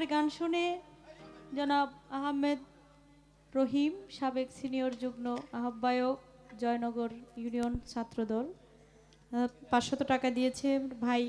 আমার গান শুনে জনাব আহমেদ রহিম, সাবেক সিনিয়র যুগ্ম আহ্বায়ক, জয়নগর ইউনিয়ন ছাত্রদল। পাঁচশত টাকা দিয়েছে ভাই